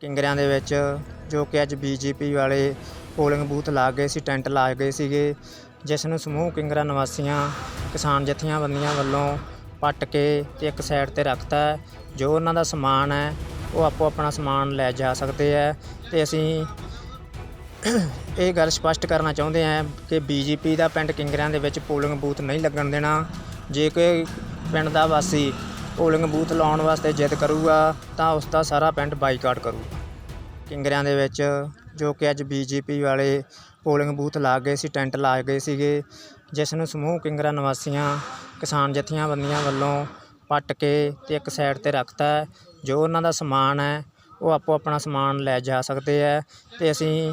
ਕਿੰਗਰਿਆਂ ਦੇ ਵਿੱਚ, ਜੋ ਕਿ ਅੱਜ ਬੀਜੇਪੀ ਵਾਲੇ ਪੋਲਿੰਗ ਬੂਥ ਲਾ ਗਏ ਸੀ, ਟੈਂਟ ਲਾ ਗਏ ਸੀਗੇ, ਜਿਸ ਨੂੰ ਸਮੂਹ ਕਿੰਗਰਾ ਨਿਵਾਸੀਆਂ, ਕਿਸਾਨ ਜਥੀਆਂ ਵੱਲੋਂ ਪੱਟ ਕੇ ਤੇ ਇੱਕ ਸਾਈਡ ਤੇ ਰੱਖਤਾ ਜੋ ਉਹਨਾਂ ਦਾ ਸਮਾਨ ਹੈ, ਉਹ ਆਪੋ ਆਪਣਾ ਸਮਾਨ ਲੈ ਜਾ ਸਕਦੇ ਹੈ। ਤੇ ਅਸੀਂ ਇਹ ਗੱਲ ਸਪਸ਼ਟ ਕਰਨਾ ਚਾਹੁੰਦੇ ਹਾਂ ਕਿ ਬੀਜੇਪੀ ਦਾ ਪਿੰਡ ਕਿੰਗਰਿਆਂ ਦੇ ਵਿੱਚ ਪੋਲਿੰਗ ਬੂਥ ਨਹੀਂ ਲੱਗਣ ਦੇਣਾ ਜੇ ਕੋਈ ਪਿੰਡ ਦਾ ਵਾਸੀ ਪੋਲਿੰਗ ਬੂਥ ਲਾਉਣ ਵਾਸਤੇ ਜਿੱਦ ਕਰੂਗਾ, ਤਾਂ ਉਸ ਦਾ ਸਾਰਾ ਪਿੰਡ ਬਾਈਕਾਟ ਕਰੂਗਾ ਕਿੰਗਰਿਆਂ ਦੇ ਵਿੱਚ ਜੋ ਕਿ ਅੱਜ ਬੀਜੇਪੀ ਵਾਲੇ ਪੋਲਿੰਗ ਬੂਥ ਲਾ ਗਏ ਸੀ, ਟੈਂਟ ਲਾ ਗਏ ਸੀਗੇ, ਜਿਸ ਨੂੰ ਸਮੂਹ ਕਿੰਗਰਾ ਨਿਵਾਸੀਆਂ, ਕਿਸਾਨ ਜਥੀਆਂ ਵੱਲੋਂ ਪੱਟ ਕੇ ਤੇ ਇੱਕ ਸਾਈਡ ਤੇ ਰੱਖਤਾ ਜੋ ਉਹਨਾਂ ਦਾ ਸਮਾਨ ਹੈ, ਉਹ ਆਪੋ ਆਪਣਾ ਸਮਾਨ ਲੈ ਜਾ ਸਕਦੇ ਹੈ ਤੇ ਅਸੀਂ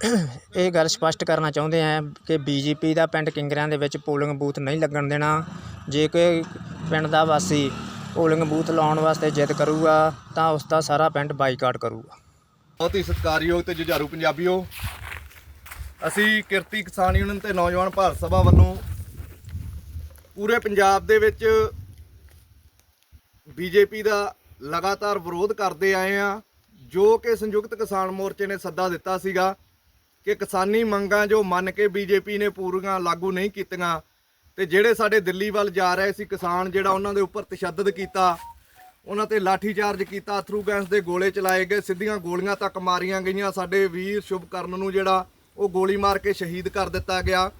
ਇਹ ਗੱਲ ਸਪਸ਼ਟ ਕਰਨਾ ਚਾਹੁੰਦੇ ਹਾਂ ਕਿ ਬੀਜੇਪੀ ਦਾ ਪਿੰਡ ਕਿੰਗਰਿਆਂ ਦੇ ਵਿੱਚ ਪੋਲਿੰਗ ਬੂਥ ਨਹੀਂ ਲੱਗਣ ਦੇਣਾ। ਜੇ ਕੋਈ ਪਿੰਡ ਦਾ ਵਾਸੀ ਪੋਲਿੰਗ ਬੂਥ ਲਾਉਣ ਵਾਸਤੇ ਜਿੱਦ ਕਰੂਗਾ, ਤਾਂ ਉਸ ਦਾ ਸਾਰਾ ਪਿੰਡ ਬਾਈਕਾਟ ਕਰੂਗਾ। ਬਹੁਤ ਹੀ ਸਤਿਕਾਰਯੋਗ ਤੇ ਜੁਝਾਰੂ ਪੰਜਾਬੀਓ, ਅਸੀਂ ਕਿਰਤੀ ਕਿਸਾਨ ਯੂਨੀਅਨ ਤੇ ਨੌਜਵਾਨ ਭਾਰਤ ਸਭਾ ਵੱਲੋਂ ਪੂਰੇ ਪੰਜਾਬ ਦੇ ਵਿੱਚ ਬੀਜੇਪੀ ਦਾ ਲਗਾਤਾਰ ਵਿਰੋਧ ਕਰਦੇ ਆਏ ਆ ਜੋ ਕਿ ਸੰਯੁਕਤ ਕਿਸਾਨ ਮੋਰਚੇ ਨੇ ਸੱਦਾ ਦਿੱਤਾ ਸੀਗਾ। ਕਿ ਕਿਸਾਨੀ ਮੰਗਾਂ ਜੋ ਮੰਨ ਕੇ ਬੀਜੇਪੀ ਨੇ ਪੂਰੀਆਂ ਲਾਗੂ ਨਹੀਂ ਕੀਤੀਆਂ ਤੇ ਜਿਹੜੇ ਸਾਡੇ ਦਿੱਲੀ ਵੱਲ ਜਾ ਰਹੇ ਸੀ ਕਿਸਾਨ ਜਿਹੜਾ ਉਹਨਾਂ ਦੇ ਉੱਪਰ ਤਸ਼ੱਦਦ ਕੀਤਾ, ਉਹਨਾਂ ਤੇ ਲਾਠੀ ਚਾਰਜ ਕੀਤਾ ਅਥਰੂ ਗੈਸ ਦੇ ਗੋਲੇ ਚਲਾਏ ਗਏ, ਸਿੱਧੀਆਂ ਗੋਲੀਆਂ ਤੱਕ ਮਾਰੀਆਂ ਗਈਆਂ, ਸਾਡੇ ਵੀਰ ਸ਼ੁਭਕਰਨ ਨੂੰ ਜਿਹੜਾ ਉਹ ਗੋਲੀ ਮਾਰ ਕੇ ਸ਼ਹੀਦ ਕਰ ਦਿੱਤਾ ਗਿਆ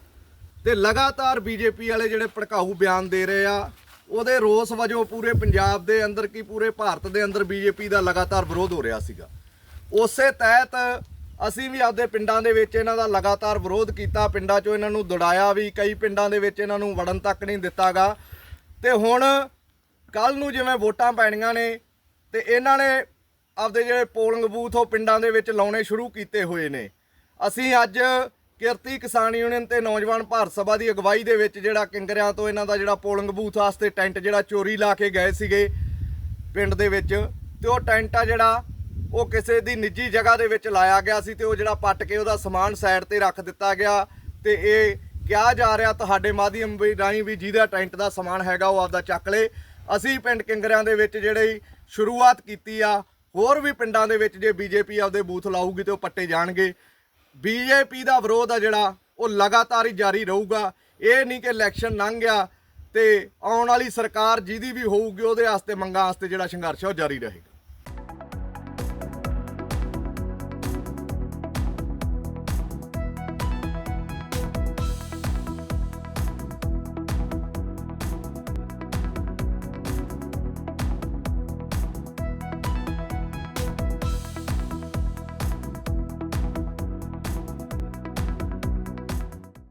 ਤੇ ਲਗਾਤਾਰ ਬੀਜੇਪੀ ਵਾਲੇ ਜਿਹੜੇ ਭੜਕਾਊ ਬਿਆਨ ਦੇ ਰਹੇ ਆ, ਉਹਦੇ ਰੋਸ ਵਜੋਂ ਪੂਰੇ ਪੰਜਾਬ ਦੇ ਅੰਦਰ ਕੀ ਪੂਰੇ ਭਾਰਤ ਦੇ ਅੰਦਰ ਬੀਜੇਪੀ ਦਾ ਲਗਾਤਾਰ ਵਿਰੋਧ ਹੋ ਰਿਹਾ ਸੀਗਾ। ਉਸੇ ਤਹਿਤ ਅਸੀਂ ਵੀ ਆਪਦੇ ਪਿੰਡਾਂ ਦੇ ਵਿੱਚ ਇਹਨਾਂ ਦਾ ਲਗਾਤਾਰ ਵਿਰੋਧ ਕੀਤਾ, ਪਿੰਡਾਂ 'ਚੋਂ ਇਹਨਾਂ ਨੂੰ ਦੜਾਇਆ ਵੀ, ਕਈ ਪਿੰਡਾਂ ਦੇ ਵਿੱਚ ਇਹਨਾਂ ਨੂੰ ਵੜਨ ਤੱਕ ਨਹੀਂ ਦਿੱਤਾਗਾ। ਤੇ ਹੁਣ ਕੱਲ ਨੂੰ ਜਿਵੇਂ ਵੋਟਾਂ ਪੈਣੀਆਂ ਨੇ, ਤੇ ਇਹਨਾਂ ਨੇ ਆਪਦੇ ਜਿਹੜੇ ਪੋਲਿੰਗ ਬੂਥ ਉਹ ਪਿੰਡਾਂ ਦੇ ਵਿੱਚ ਲਾਉਣੇ ਸ਼ੁਰੂ ਕੀਤੇ ਹੋਏ ਨੇ। ਅਸੀਂ ਅੱਜ ਕਿਰਤੀ ਕਿਸਾਨ ਯੂਨੀਅਨ ਤੇ ਨੌਜਵਾਨ ਭਾਰਤ ਸਭਾ ਦੀ ਅਗਵਾਈ ਦੇ ਵਿੱਚ ਜਿਹੜਾ ਕਿੰਗਰਿਆਂ ਤੋਂ ਇਹਨਾਂ ਦਾ ਜਿਹੜਾ ਪੋਲਿੰਗ ਬੂਥ ਵਾਸਤੇ ਟੈਂਟ ਜਿਹੜਾ ਚੋਰੀ ਲਾ ਕੇ ਗਏ ਸੀਗੇ ਪਿੰਡ ਦੇ ਵਿੱਚ, ਤੇ ਉਹ ਟੈਂਟ ਆ ਜਿਹੜਾ ਉਹ ਕਿਸੇ ਦੀ ਨਿੱਜੀ ਜਗ੍ਹਾ ਦੇ ਵਿੱਚ ਲਾਇਆ ਗਿਆ ਸੀ ਤੇ ਉਹ ਜਿਹੜਾ ਪੱਟ ਕੇ ਉਹਦਾ ਸਮਾਨ ਸਾਈਡ ਤੇ ਰੱਖ ਦਿੱਤਾ ਗਿਆ ਤੇ ਇਹ ਕਿਹਾ ਜਾ ਰਿਹਾ ਤੁਹਾਡੇ ਮਾਧਿਅਮ ਵੀ ਰਾਹੀਂ ਵੀ ਜਿਹਦਾ ਟੈਂਟ ਦਾ ਸਮਾਨ ਹੈਗਾ ਉਹ ਆਪਦਾ ਚੱਕ ਲੇ। ਅਸੀਂ ਪਿੰਡ ਕਿੰਗਰਿਆਂ ਦੇ ਵਿੱਚ ਜਿਹੜੇ ਸ਼ੁਰੂਆਤ ਕੀਤੀ ਆ, ਹੋਰ ਵੀ ਪਿੰਡਾਂ ਦੇ ਵਿੱਚ ਜੇ ਬੀਜੇਪੀ ਆਪਦੇ ਬੂਥ ਲਾਊਗੀ ਤੇ ਉਹ ਪੱਟੇ ਜਾਣਗੇ। ਬੀਜੇਪੀ ਦਾ ਵਿਰੋਧ ਆ ਜਿਹੜਾ, ਉਹ ਲਗਾਤਾਰ ਹੀ ਜਾਰੀ ਰਹੂਗਾ। ਇਹ ਨਹੀਂ ਕਿ ਇਲੈਕਸ਼ਨ ਲੰਘ ਗਿਆ ਤੇ ਆਉਣ ਵਾਲੀ ਸਰਕਾਰ ਜਿਹਦੀ ਵੀ ਹੋਊਗੀ ਉਹਦੇ ਵਾਸਤੇ ਮੰਗਾਂ ਵਾਸਤੇ ਜਿਹੜਾ ਸੰਘਰਸ਼ ਆ ਉਹ ਜਾਰੀ ਰਹੇਗਾ।